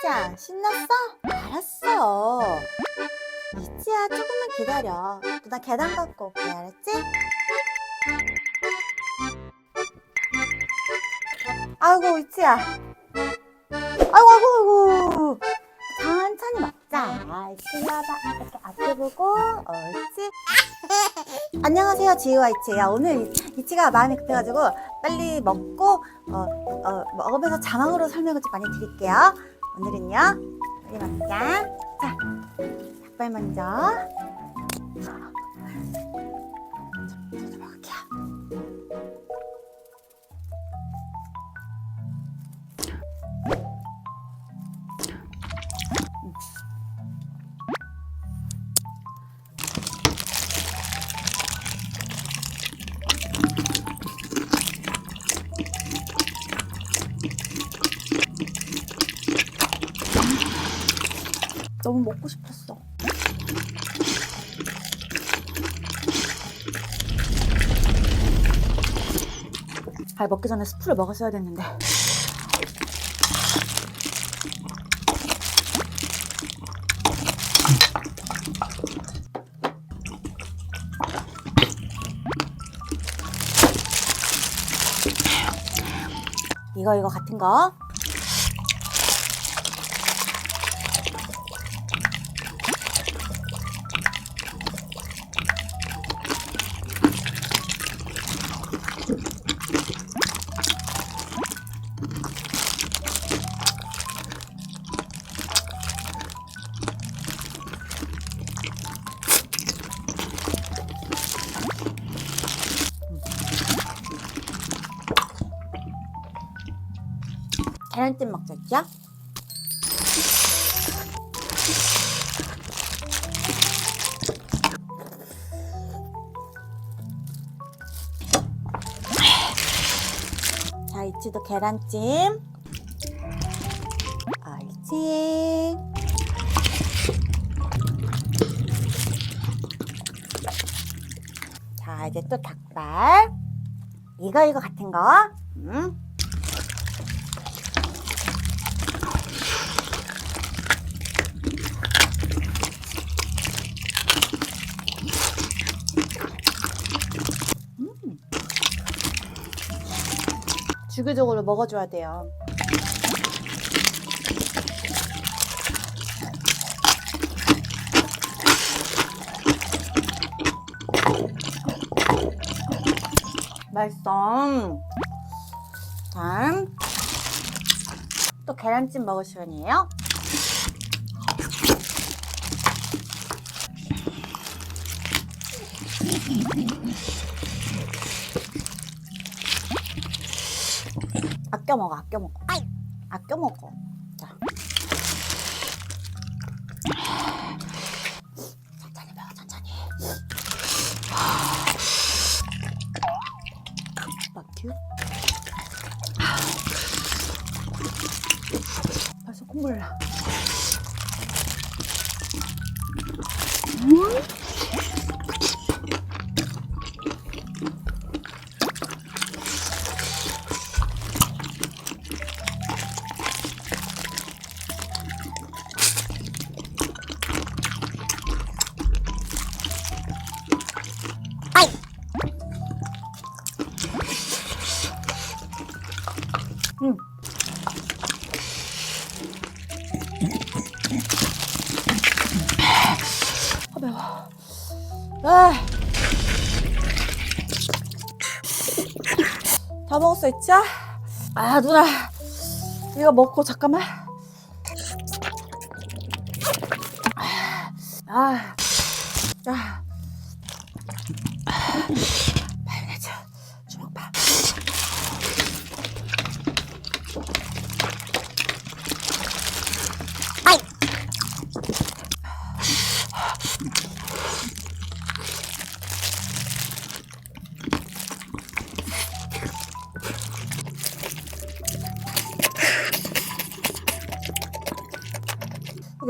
이치야, 신났어? 알았어. 이치야, 조금만 기다려. 누나 계단 갖고 올게, 알았지? 아이고, 이치야. 아이고, 아이고, 아이고. 천천히 먹자. 신나봐. 이렇게 앞에 보고, 옳지. 안녕하세요, 지우와 이치야. 오늘 이- 이치가 마음이 급해가지고 빨리 먹고, 어, 어, 먹으면서 자막으로 설명을 좀 많이 드릴게요. 오늘은요, 빨리 먹자. 자, 닭발 먼저. 먹고 싶었어. 아, 먹기 전에 스프를 먹었어야 됐는데. 이거 이거 같은 거 계란찜 먹자, 있죠? 자, 이치도 계란찜. 옳지. 자, 이제 또 닭발. 이거, 이거 같은 거. 음. 주기적으로 먹어줘야 돼요. 맛있어. 다음 또 계란찜 먹을 시간이에요. 아껴 먹어, 아껴 먹어. 아이, 아껴 먹어. 자. 천천히 먹어, 천천히. 막큐. 벌써 콧물 나. 아 음. 아 매워. 아. 다 먹었어 있지? 아 누나 이거 먹고 잠깐만. 아, 아, 아.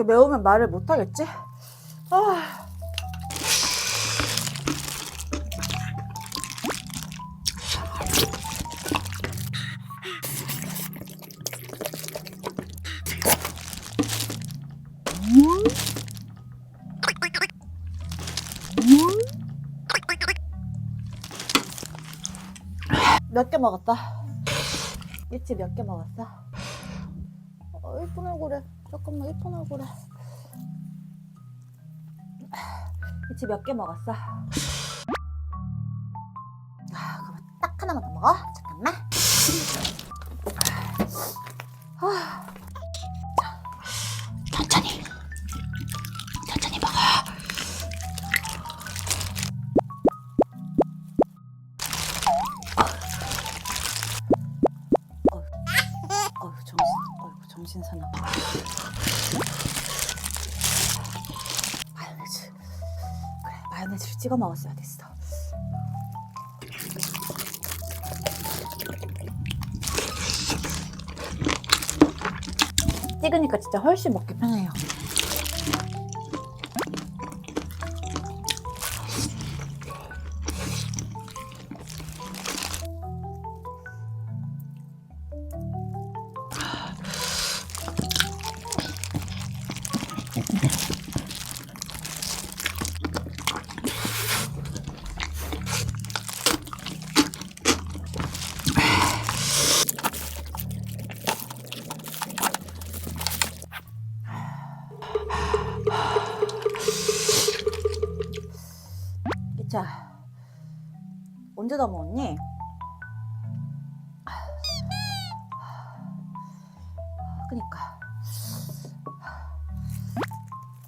이게 매우면 말을 못하겠지? 아. 몇개 먹었다. 이치 몇 개 먹었어? 어, 이쁜 얼굴에. 잠깐만, 이쁜 얼굴에. 이치 몇 개 먹었어? 아, 그럼 딱 하나만 더 먹어. 잠깐만. 아, 천천히 사나. 마요네즈. 그래, 마요네즈를 찍어 먹었어야 됐어. 찍으니까 진짜 훨씬 먹기 편해요. 다 먹었니? 그니까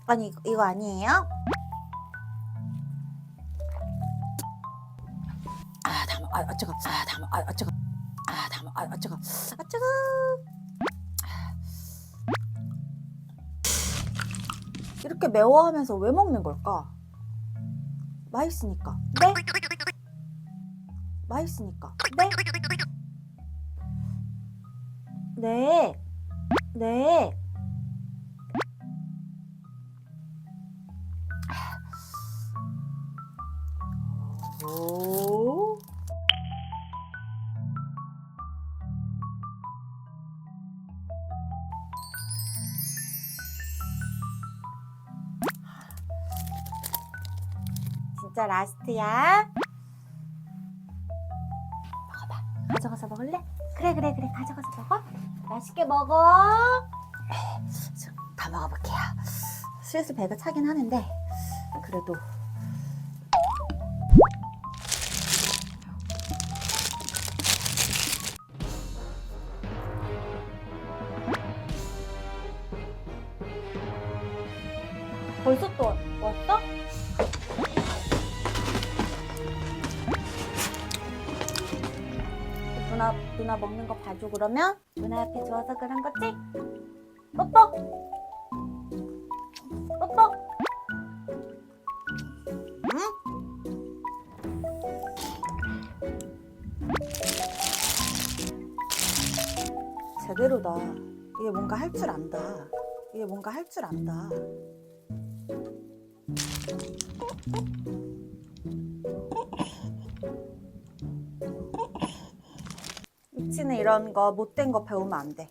아니 이거, 아니에요? 아 담아 아, 아 뜨거 아 담아 아, 아 뜨거 아 담아 아, 아 뜨거 아 뜨거 이렇게 매워하면서 왜 먹는 걸까? 맛있으니까. 네? 맛있으니까. 네? 네. 네. 오. 진짜 라스트야. 가져가서 먹을래? 그래 그래 그래 가져가서 먹어. 맛있게 먹어. 좀다 먹어볼게요. 슬슬 배가 차긴 하는데 그래도 누나 누나 먹는 거 봐줘. 그러면 누나 옆에 좋아서 그런 거지? 뽀뽀! 뽀뽀! 응? 제대로다. 이게 뭔가 할 줄 안다. 이게 뭔가 할 줄 안다 미치는 이런 거 못된 거 배우면 안 돼.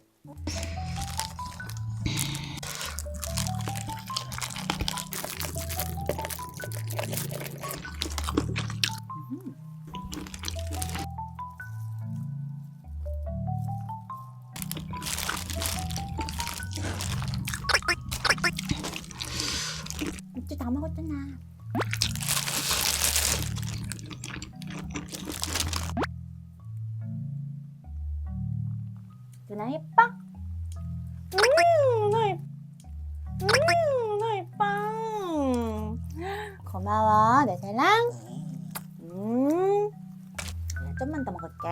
예뻐? 음, 누나 예뻐. 음, 누나 예뻐. 고마워, 내 사랑. 음, 나 좀만 더 먹을게.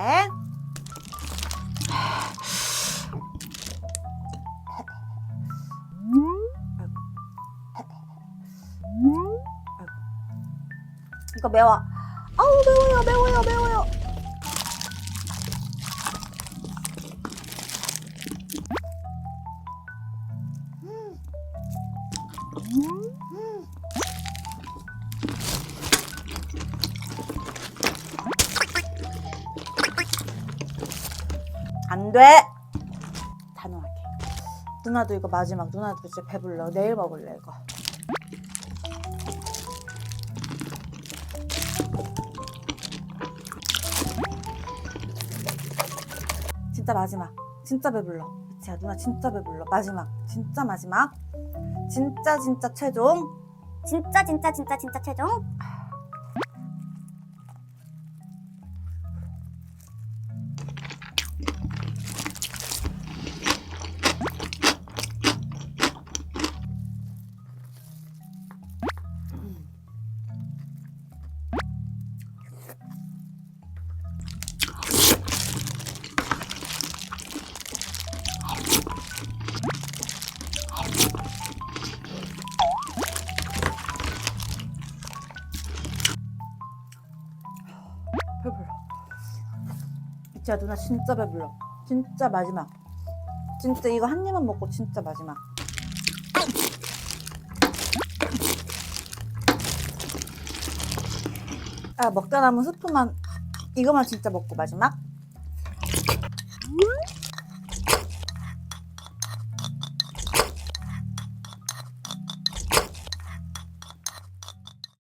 이거 매워. 아우 매워요, 매워요, 매워요. 안 돼. 단호하게. 누나도 이거 마지막 누나도 진짜 배불러. 내일 먹을래 이거. 진짜 마지막. 진짜 배불러. 그치야 누나 진짜 배불러. 마지막. 진짜 마지막. 진짜 진짜 최종. 진짜 진짜 진짜 진짜 최종. 배 야 누나 진짜 배불러. 진짜 마지막. 진짜 이거 한 입만 먹고 진짜 마지막. 아 먹다 남은 스프만 이거만 진짜 먹고 마지막